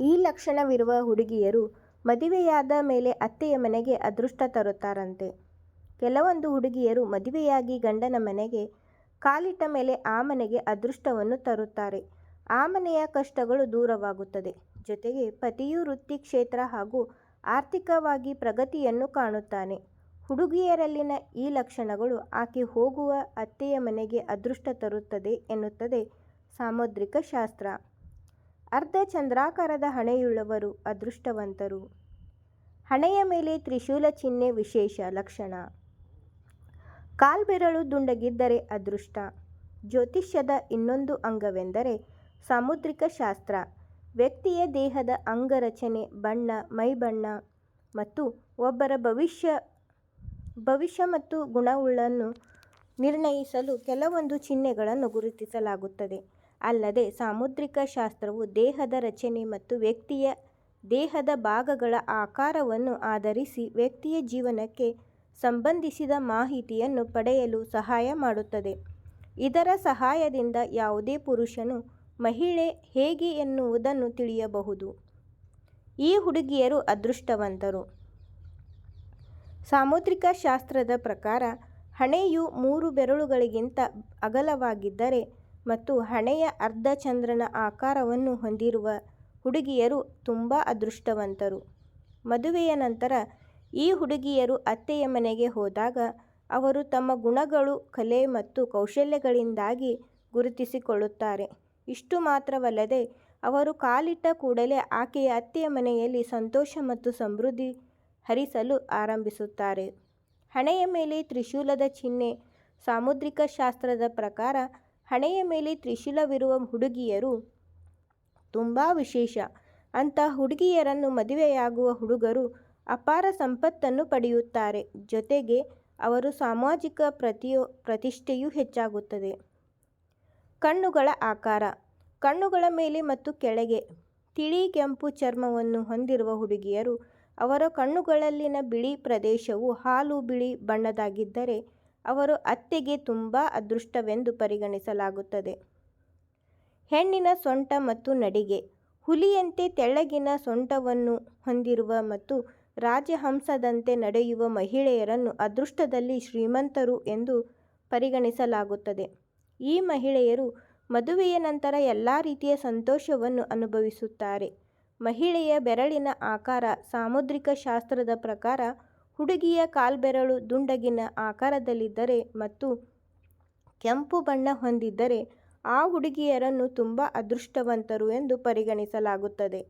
ಈ ಲಕ್ಷಣವಿರುವ ಹುಡುಗಿಯರು ಮದುವೆಯಾದ ಮೇಲೆ ಅತ್ತೆಯ ಮನೆಗೆ ಅದೃಷ್ಟ ತರುತ್ತಾರಂತೆ. ಕೆಲವೊಂದು ಹುಡುಗಿಯರು ಮದುವೆಯಾಗಿ ಗಂಡನ ಮನೆಗೆ ಕಾಲಿಟ್ಟ ಮೇಲೆ ಆ ಮನೆಗೆ ಅದೃಷ್ಟವನ್ನು ತರುತ್ತಾರೆ. ಆ ಮನೆಯ ಕಷ್ಟಗಳು ದೂರವಾಗುತ್ತದೆ. ಜೊತೆಗೆ ಪತಿಯು ವೃತ್ತಿ, ಕ್ಷೇತ್ರ ಹಾಗೂ ಆರ್ಥಿಕವಾಗಿ ಪ್ರಗತಿಯನ್ನು ಕಾಣುತ್ತಾನೆ. ಹುಡುಗಿಯರಲ್ಲಿನ ಈ ಲಕ್ಷಣಗಳು ಆಕೆ ಹೋಗುವ ಅತ್ತೆಯ ಮನೆಗೆ ಅದೃಷ್ಟ ತರುತ್ತದೆ ಎನ್ನುತ್ತದೆ ಸಾಮುದ್ರಿಕ ಶಾಸ್ತ್ರ. ಅರ್ಧ ಚಂದ್ರಾಕಾರದ ಹಣೆಯುಳ್ಳವರು ಅದೃಷ್ಟವಂತರು. ಹಣೆಯ ಮೇಲೆ ತ್ರಿಶೂಲ ಚಿಹ್ನೆ ವಿಶೇಷ ಲಕ್ಷಣ. ಕಾಲ್ಬೆರಳು ದುಂಡಗಿದ್ದರೆ ಅದೃಷ್ಟ. ಜ್ಯೋತಿಷ್ಯದ ಇನ್ನೊಂದು ಅಂಗವೆಂದರೆ ಸಾಮುದ್ರಿಕ ಶಾಸ್ತ್ರ. ವ್ಯಕ್ತಿಯ ದೇಹದ ಅಂಗರಚನೆ, ಬಣ್ಣ, ಮೈಬಣ್ಣ ಮತ್ತು ಒಬ್ಬರ ಭವಿಷ್ಯ ಭವಿಷ್ಯ ಮತ್ತು ಗುಣಗಳನ್ನು ನಿರ್ಣಯಿಸಲು ಕೆಲವೊಂದು ಚಿಹ್ನೆಗಳನ್ನು ಗುರುತಿಸಲಾಗುತ್ತದೆ. ಅಲ್ಲದೆ, ಸಾಮುದ್ರಿಕ ಶಾಸ್ತ್ರವು ದೇಹದ ರಚನೆ ಮತ್ತು ವ್ಯಕ್ತಿಯ, ದೇಹದ ಭಾಗಗಳ ಆಕಾರವನ್ನು ಆಧರಿಸಿ ವ್ಯಕ್ತಿಯ ಜೀವನಕ್ಕೆ ಸಂಬಂಧಿಸಿದ ಮಾಹಿತಿಯನ್ನು ಪಡೆಯಲು ಸಹಾಯ ಮಾಡುತ್ತದೆ. ಇದರ ಸಹಾಯದಿಂದ ಯಾವುದೇ ಪುರುಷನು ಮಹಿಳೆ ಹೇಗೆ ಎನ್ನುವುದನ್ನು ತಿಳಿಯಬಹುದು. ಈ ಹುಡುಗಿಯರು ಅದೃಷ್ಟವಂತರು. ಸಾಮುದ್ರಿಕ ಶಾಸ್ತ್ರದ ಪ್ರಕಾರ ಹಣೆಯು ಮೂರು ಬೆರಳುಗಳಿಗಿಂತ ಅಗಲವಾಗಿದ್ದರೆ ಮತ್ತು ಹಣೆಯ ಅರ್ಧ ಚಂದ್ರನ ಆಕಾರವನ್ನು ಹೊಂದಿರುವ ಹುಡುಗಿಯರು ತುಂಬ ಅದೃಷ್ಟವಂತರು. ಮದುವೆಯ ನಂತರ ಈ ಹುಡುಗಿಯರು ಅತ್ತೆಯ ಮನೆಗೆ ಹೋದಾಗ ಅವರು ತಮ್ಮ ಗುಣಗಳು, ಕಲೆ ಮತ್ತು ಕೌಶಲ್ಯಗಳಿಂದಾಗಿ ಗುರುತಿಸಿಕೊಳ್ಳುತ್ತಾರೆ. ಇಷ್ಟು ಮಾತ್ರವಲ್ಲದೆ ಅವರು ಕಾಲಿಟ್ಟ ಕೂಡಲೇ ಆಕೆಯ ಅತ್ತೆಯ ಮನೆಯಲ್ಲಿ ಸಂತೋಷ ಮತ್ತು ಸಮೃದ್ಧಿ ಹರಿಸಲು ಆರಂಭಿಸುತ್ತಾರೆ. ಹಣೆಯ ಮೇಲೆ ತ್ರಿಶೂಲದ ಚಿಹ್ನೆ, ಸಾಮುದ್ರಿಕ ಶಾಸ್ತ್ರದ ಪ್ರಕಾರ ಹಣೆಯ ಮೇಲೆ ತ್ರಿಶೂಲವಿರುವ ಹುಡುಗಿಯರು ತುಂಬ ವಿಶೇಷ. ಅಂತಹ ಹುಡುಗಿಯರನ್ನು ಮದುವೆಯಾಗುವ ಹುಡುಗರು ಅಪಾರ ಸಂಪತ್ತನ್ನು ಪಡೆಯುತ್ತಾರೆ. ಜೊತೆಗೆ ಅವರು ಸಾಮಾಜಿಕ ಪ್ರತಿಷ್ಠೆಯೂ ಹೆಚ್ಚಾಗುತ್ತದೆ. ಕಣ್ಣುಗಳ ಆಕಾರ. ಕಣ್ಣುಗಳ ಮೇಲೆ ಮತ್ತು ಕೆಳಗೆ, ತಿಳಿ, ಕೆಂಪು ಚರ್ಮವನ್ನು ಹೊಂದಿರುವ ಹುಡುಗಿಯರು ಅವರ ಕಣ್ಣುಗಳಲ್ಲಿನ ಬಿಳಿ ಪ್ರದೇಶವು ಹಾಲು ಬಿಳಿ ಬಣ್ಣದಾಗಿದ್ದರೆ ಅವರು ಅತ್ತೆಗೆ ತುಂಬಾ ಅದೃಷ್ಟವೆಂದು ಪರಿಗಣಿಸಲಾಗುತ್ತದೆ. ಹೆಣ್ಣಿನ ಸೊಂಟ ಮತ್ತು ನಡಿಗೆ. ಹುಲಿಯಂತೆ ತೆಳ್ಳಗಿನ ಸೊಂಟವನ್ನು ಹೊಂದಿರುವ ಮತ್ತು ರಾಜಹಂಸದಂತೆ ನಡೆಯುವ ಮಹಿಳೆಯರನ್ನು ಅದೃಷ್ಟದಲ್ಲಿ ಶ್ರೀಮಂತರು ಎಂದು ಪರಿಗಣಿಸಲಾಗುತ್ತದೆ. ಈ ಮಹಿಳೆಯರು ಮದುವೆಯ ನಂತರ ಎಲ್ಲಾ ರೀತಿಯ ಸಂತೋಷವನ್ನು ಅನುಭವಿಸುತ್ತಾರೆ. ಮಹಿಳೆಯ ಬೆರಳಿನ ಆಕಾರ. ಸಾಮುದ್ರಿಕ ಶಾಸ್ತ್ರದ ಪ್ರಕಾರ ಹುಡುಗಿಯ ಕಾಲ್ಬೆರಳು ದುಂಡಗಿನ ಆಕಾರದಲ್ಲಿದ್ದರೆ ಮತ್ತು ಕೆಂಪು ಬಣ್ಣ ಹೊಂದಿದ್ದರೆ ಆ ಹುಡುಗಿಯರನ್ನು ತುಂಬ ಅದೃಷ್ಟವಂತರು ಎಂದು ಪರಿಗಣಿಸಲಾಗುತ್ತದೆ.